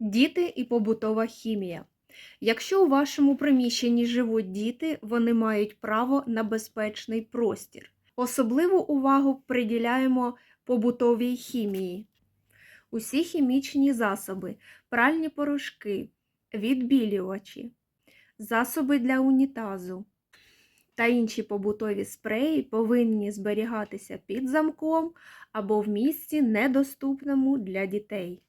Діти і побутова хімія. Якщо у вашому приміщенні живуть діти, вони мають право на безпечний простір. Особливу увагу приділяємо побутовій хімії. Усі хімічні засоби, пральні порошки, відбілювачі, засоби для унітазу та інші побутові спреї повинні зберігатися під замком або в місці, недоступному для дітей.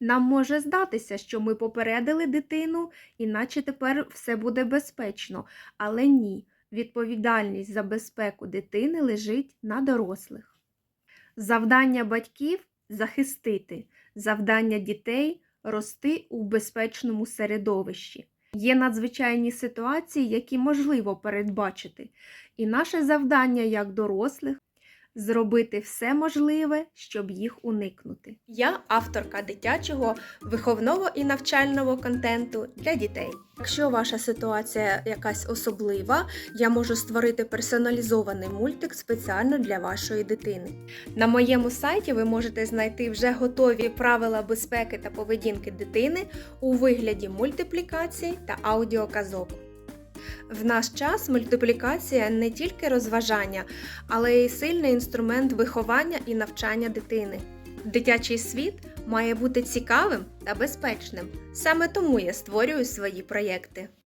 Нам може здатися, що ми попередили дитину, іначе тепер все буде безпечно, але ні. Відповідальність за безпеку дитини лежить на дорослих. Завдання батьків захистити, завдання дітей рости у безпечному середовищі. Є надзвичайні ситуації, які можливо передбачити, і наше завдання як дорослих зробити все можливе, щоб їх уникнути. Я авторка дитячого виховного і навчального контенту для дітей. Якщо ваша ситуація якась особлива, я можу створити персоналізований мультик спеціально для вашої дитини. На моєму сайті ви можете знайти вже готові правила безпеки та поведінки дитини у вигляді мультиплікацій та аудіоказок. В наш час мультиплікація не тільки розважання, але й сильний інструмент виховання і навчання дитини. Дитячий світ має бути цікавим та безпечним. Саме тому я створюю свої проєкти.